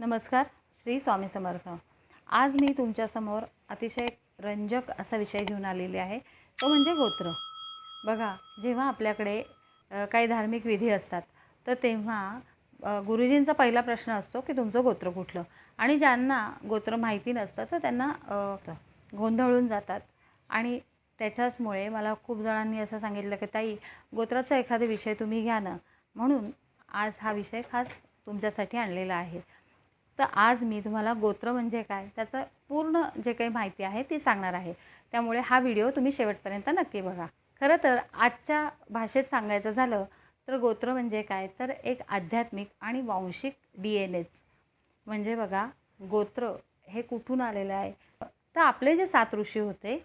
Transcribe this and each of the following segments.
नमस्कार श्री स्वामी समर्थ. आज मी तुमच्यासमोर अतिशय रंजक असा विषय घेऊन आलेली आहे. तो म्हणजे गोत्र. बघा जेव्हा आपल्याकडे काही धार्मिक विधी असतात तर तेव्हा गुरुजींचा पहिला प्रश्न असतो की तुमचं गोत्र कुठलं? आणि ज्यांना गोत्र माहिती नसतं तर त्यांना गोंधळून जातात. आणि त्याच्याचमुळे मला खूप जणांनी असं सांगितलं की ताई गोत्राचा एखादा विषय तुम्ही घ्या ना. म्हणून आज हा विषय खास तुमच्यासाठी आणलेला आहे. तर आज मी तुम्हाला गोत्र म्हणजे काय त्याचं पूर्ण जे काही माहिती आहे ती सांगणार आहे. त्यामुळे हा व्हिडिओ तुम्ही शेवटपर्यंत नक्की बघा. खरं तर आजच्या भाषेत सांगायचं झालं तर गोत्र म्हणजे काय? तर एक आध्यात्मिक आणि वांशिक डी एन एच म्हणजे बघा गोत्र हे कुठून आलेलं आहे? तर आपले जे सात ऋषी होते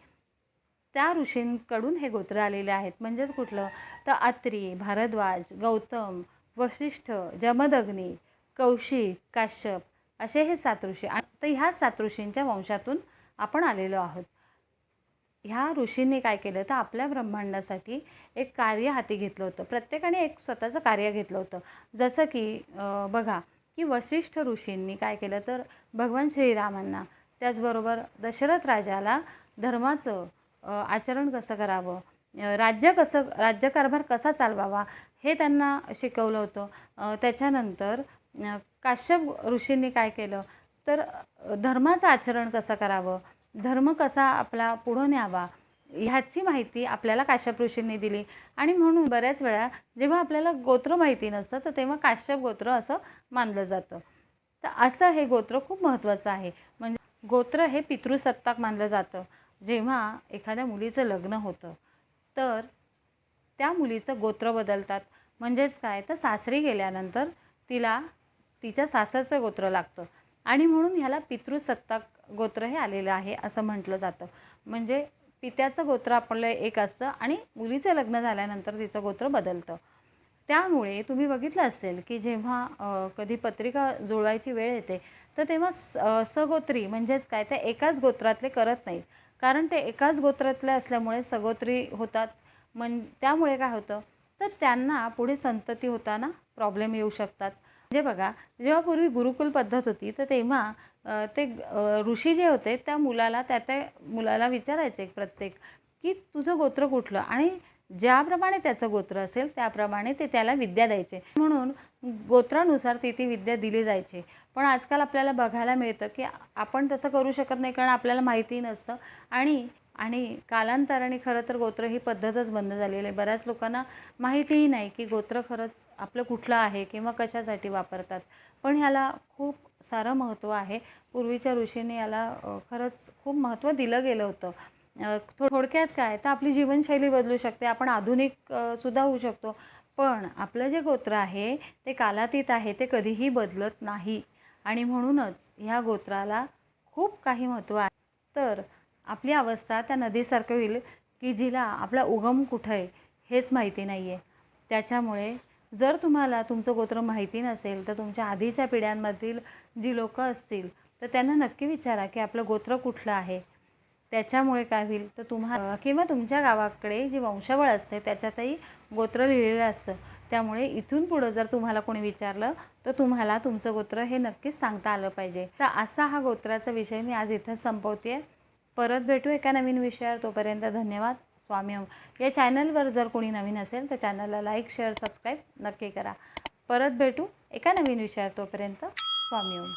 त्या ऋषींकडून हे गोत्र आलेले आहेत. म्हणजेच कुठलं? तर अत्री भारद्वाज गौतम वशिष्ठ जमदग्नी कौशिक काश्यप असे हे सात ऋषी. आणि तर ह्या सात ऋषींच्या वंशातून आपण आलेलो आहोत. ह्या ऋषींनी काय केलं तर आपल्या ब्रह्मांडासाठी एक कार्य हाती घेतलं होतं. प्रत्येकाने एक स्वतःचं कार्य घेतलं होतं. जसं की बघा की वशिष्ठ ऋषींनी काय केलं तर भगवान श्रीरामांना त्याचबरोबर दशरथ राजाला धर्माचं आचरण कसं करावं राज्य कसं राज्यकारभार कसा चालवावा हे त्यांना शिकवलं होतं. त्याच्यानंतर काश्यप ऋषींनी काय केलं? तर धर्माचं आचरण कसं करावं? धर्म कसा आपला पुढं न्यावा? ह्याची माहिती आपल्याला काश्यप ऋषींनी दिली. आणि म्हणून बऱ्याच वेळा जेव्हा आपल्याला गोत्र माहिती नसतं तर तेव्हा काश्यप गोत्र असं मानलं जातं. तर असं हे गोत्र खूप महत्त्वाचं आहे. म्हणजे गोत्र हे पितृसत्ताक मानलं जातं. जेव्हा एखाद्या मुलीचं लग्न होतं तर त्या मुलीचं गोत्र बदलतात. म्हणजेच काय? तर सासरी गेल्यानंतर तिला तिच्या सासरचं गोत्र लागतं. आणि म्हणून ह्याला पितृसत्ताक गोत्र हे आलेलं आहे असं म्हटलं जातं. म्हणजे पित्याचं गोत्र आपलं एक असतं आणि मुलीचं लग्न झाल्यानंतर तिचं गोत्र बदलतं. त्यामुळे तुम्ही बघितलं असेल की जेव्हा कधी पत्रिका जुळवायची वेळ येते तर तेव्हा स सगोत्री म्हणजेच काय ते एकाच गोत्रातले करत नाहीत. कारण ते एकाच गोत्रातले असल्यामुळे सगोत्री होतात. म्हण त्यामुळे काय होतं तर त्यांना पुढे संतती होताना प्रॉब्लेम येऊ शकतात. म्हणजे बघा जेव्हा पूर्वी गुरुकुल पद्धत होती तर तेव्हा ते ऋषी जे होते त्या मुलाला त्या त्या मुलाला विचारायचे प्रत्येक की तुझं गोत्र कुठलं? आणि ज्याप्रमाणे त्याचं गोत्र असेल त्याप्रमाणे ते त्याला विद्या द्यायचे. म्हणून गोत्रानुसार ती ती विद्या दिली जायची. पण आजकाल आपल्याला बघायला मिळतं की आपण तसं करू शकत नाही कारण आपल्याला माहिती नसतं. आणि आणि कालांतराने खरं तर गोत्र ही पद्धतच बंद झालेली आहे. बऱ्याच लोकांना माहितीही नाही की गोत्र खरंच आपलं कुठलं आहे किंवा कशासाठी वापरतात. पण ह्याला खूप सारं महत्त्व आहे. पूर्वीच्या ऋषीने याला खरंच खूप महत्त्व दिलं गेलं होतं. थो थोडक्यात काय तर आपली जीवनशैली बदलू शकते. आपण आधुनिक सुद्धा होऊ शकतो. पण आपलं जे गोत्र आहे ते कालातीत आहे ते कधीही बदलत नाही. आणि म्हणूनच ह्या गोत्राला खूप काही महत्त्व आहे. तर आपली अवस्था त्या नदीसारखं होईल की जिला आपला उगम कुठं आहे हेच माहिती नाही आहे त्याच्यामुळे जर तुम्हाला तुमचं गोत्र माहिती नसेल तर तुमच्या आधीच्या पिढ्यांमधील जी लोकं असतील तर त्यांना नक्की विचारा की आपलं गोत्र कुठलं आहे. त्याच्यामुळे काय होईल तर तुम्हाला किंवा तुमच्या गावाकडे जी वंशावळ असते त्याच्यातही गोत्र लिहिलेलं असतं. त्यामुळे इथून पुढं जर तुम्हाला कोणी विचारलं तर तुम्हाला तुमचं गोत्र हे नक्कीच सांगता आलं पाहिजे. तर असा हा गोत्राचा विषय मी आज इथं संपवते परत भेटू एका नवीन विषयावर. तोपर्यंत धन्यवाद. स्वामी या चॅनलवर जर कोणी नवीन असेल तर चॅनलला लाईक शेअर सबस्क्राईब नक्की करा. परत भेटू एका नवीन विषयावर. तोपर्यंत स्वामी ओम